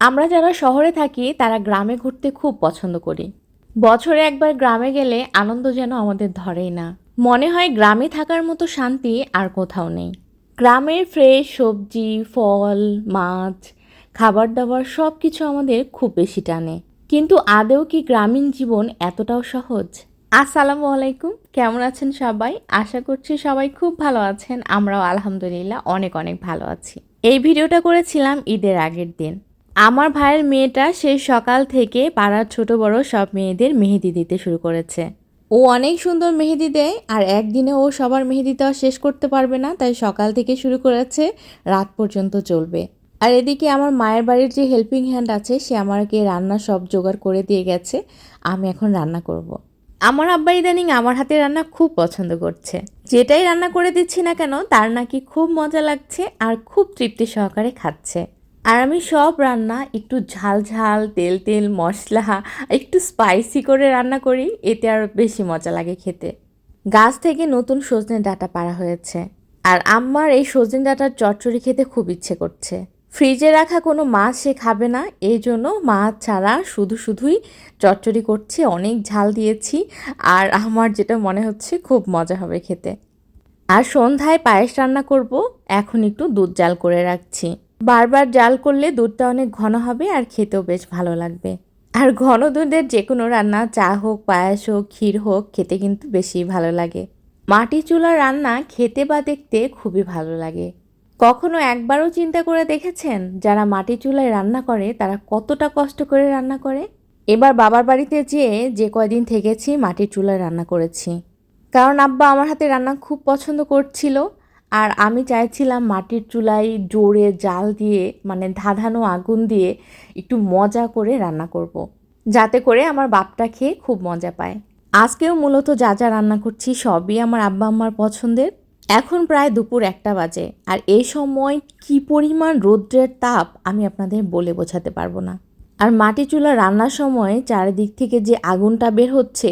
আমরা যারা শহরে থাকি, তারা গ্রামে ঘুরতে খুব পছন্দ করি। বছরে একবার গ্রামে গেলে আনন্দ যেন আমাদের ধরেই না। মনে হয় গ্রামে থাকার মতো শান্তি আর কোথাও নেই। গ্রামের ফ্রেশ সবজি, ফল, মাছ খাবার দাবার সব কিছু আমাদের খুব বেশি টানে। কিন্তু আদেও কি গ্রামীণ জীবন এতটাও সহজ? আসসালামু আলাইকুম, কেমন আছেন সবাই? আশা করছি সবাই খুব ভালো আছেন। আমরাও আলহামদুলিল্লাহ অনেক অনেক ভালো আছি। এই ভিডিওটা করেছিলাম ঈদের আগের দিন। আমার ভাইয়ের মেয়েটা সেই সকাল থেকে পাড়ার ছোট বড় সব মেয়েদের মেহেদি দিতে শুরু করেছে। ও অনেক সুন্দর মেহেদি দেয় আর একদিনে ও সবার মেহেদি দেওয়া শেষ করতে পারবে না, তাই সকাল থেকে শুরু করেছে, রাত পর্যন্ত চলবে। আর এদিকে আমার মায়ের বাড়ির যে হেল্পিং হ্যান্ড আছে, সে আমাকে রান্না সব জোগাড় করে দিয়ে গেছে, আমি এখন রান্না করব। আমার আব্বা ইদানিং আমার হাতে রান্না খুব পছন্দ করছে। যেটাই রান্না করে দিচ্ছি না কেন, তার নাকি খুব মজা লাগছে আর খুব তৃপ্তি সহকারে খাচ্ছে। আর আমি সব রান্না একটু ঝাল ঝাল, তেল তেল, মশলা, একটু স্পাইসি করে রান্না করি, এতে আর বেশি মজা লাগে খেতে। গাছ থেকে নতুন সজনে ডাঁটা পাড়া হয়েছে। আর আম্মার এই সজনে ডাঁটার চচ্চড়ি খেতে খুব ইচ্ছে করছে। ফ্রিজে রাখা কোনো মাছ সে খাবে না, এই জন্য মাছ ছাড়া শুধু শুধুই চচ্চড়ি করছে, অনেক ঝাল দিয়েছি, আর আমার যেটা মনে হচ্ছে খুব মজা হবে খেতে। আর সন্ধ্যায় পায়েস রান্না করব, এখন একটু দুধ জাল করে রাখছি। বারবার জাল করলে দুধটা অনেক ঘন হবে আর খেতেও বেশ ভালো লাগবে। আর ঘন দুধের যে কোনো রান্না, চা হোক, পায়েস হোক, ক্ষীর হোক, খেতে কিন্তু বেশি ভালো লাগে। মাটি চুলার রান্না খেতে বা দেখতে খুবই ভালো লাগে। কখনো একবারও চিন্তা করে দেখেছেন? যারা মাটি চুলায় রান্না করে, তারা কতটা কষ্ট করে রান্না করে? এবার বাবার বাড়িতে যেয়ে যে কয়দিন থেকেছি মাটির চুলায় রান্না করেছি। কারণ আব্বা আমার হাতে রান্না খুব পছন্দ করছিল। আর আমি চাইছিলাম মাটির চুলায় জোরে জাল দিয়ে মানে ধাঁধানো আগুন দিয়ে একটু মজা করে রান্না করব। যাতে করে আমার বাপটা খেয়ে খুব মজা পায়। আজকেও মূলত যা যা রান্না করছি সবই আমার আব্বা আম্মার পছন্দের। এখন প্রায় দুপুর একটা বাজে আর এই সময় কি পরিমাণ রৌদ্রের তাপ আমি আপনাদের বলে বোঝাতে পারব না। আর মাটি চুলা রান্নার সময় চারিদিক থেকে যে আগুনটা বের হচ্ছে,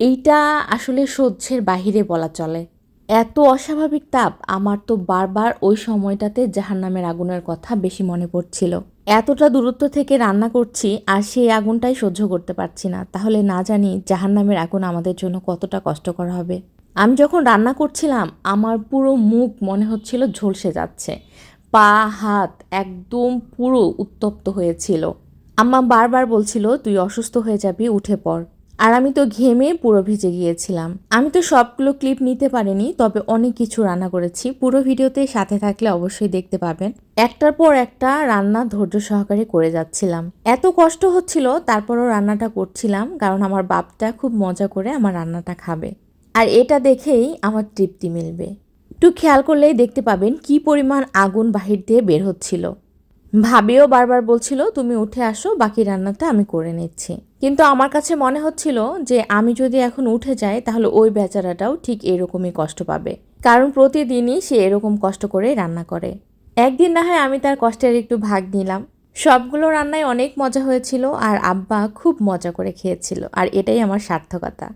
এইটা আসলে সহ্যের বাহিরে বলা চলে। এত অস্বাভাবিক তাপ, আমার তো বারবার ওই সময়টাতে জাহান্নামের আগুনের কথা বেশি মনে পড়ছিল। এতটা দূরত্ব থেকে রান্না করছি আর সেই আগুনটাই সহ্য করতে পারছি না। তাহলে না জানি জাহান্নামের আগুন আমাদের জন্য কতটা কষ্টকর হবে। আমি যখন রান্না করছিলাম, আমার পুরো মুখ মনে হচ্ছিল ঝলসে যাচ্ছে। পা, হাত একদম পুরো উত্তপ্ত হয়েছিল। আম্মা বারবার বলছিল, তুই অসুস্থ হয়ে যাবি, উঠে পড়। আর আমি তো ঘেমে পুরো ভিজে গিয়েছিলাম। আমি তো সবগুলো ক্লিপ নিতে পারিনি, তবে অনেক কিছু রান্না করেছি। পুরো ভিডিওতে সাথে থাকলে অবশ্যই দেখতে পাবেন। একটার পর একটা রান্না ধৈর্য সহকারে করে যাচ্ছিলাম। এত কষ্ট হচ্ছিল, তারপরও রান্নাটা করছিলাম, কারণ আমার বাপটা খুব মজা করে আমার রান্নাটা খাবে। আর এটা দেখেই আমার তৃপ্তি মিলবে। একটু খেয়াল করলেই দেখতে পাবেন কি পরিমাণ আগুন বাহির দিয়ে বের হচ্ছিল। ভাবিও বারবার বলছিল, তুমি উঠে আসো, বাকি রান্নাটা আমি করে নিচ্ছি। কিন্তু আমার কাছে মনে হচ্ছিল যে, আমি যদি এখন উঠে যাই, তাহলে ওই বেচারাটাও ঠিক এরকমই কষ্ট পাবে। কারণ প্রতিদিনই সে এরকম কষ্ট করে রান্না করে। একদিন না হয় আমি তার কষ্টের একটু ভাগ নিলাম। সবগুলো রান্নায় অনেক মজা হয়েছিল আর আব্বা খুব মজা করে খেয়েছিল, আর এটাই আমার সার্থকতা।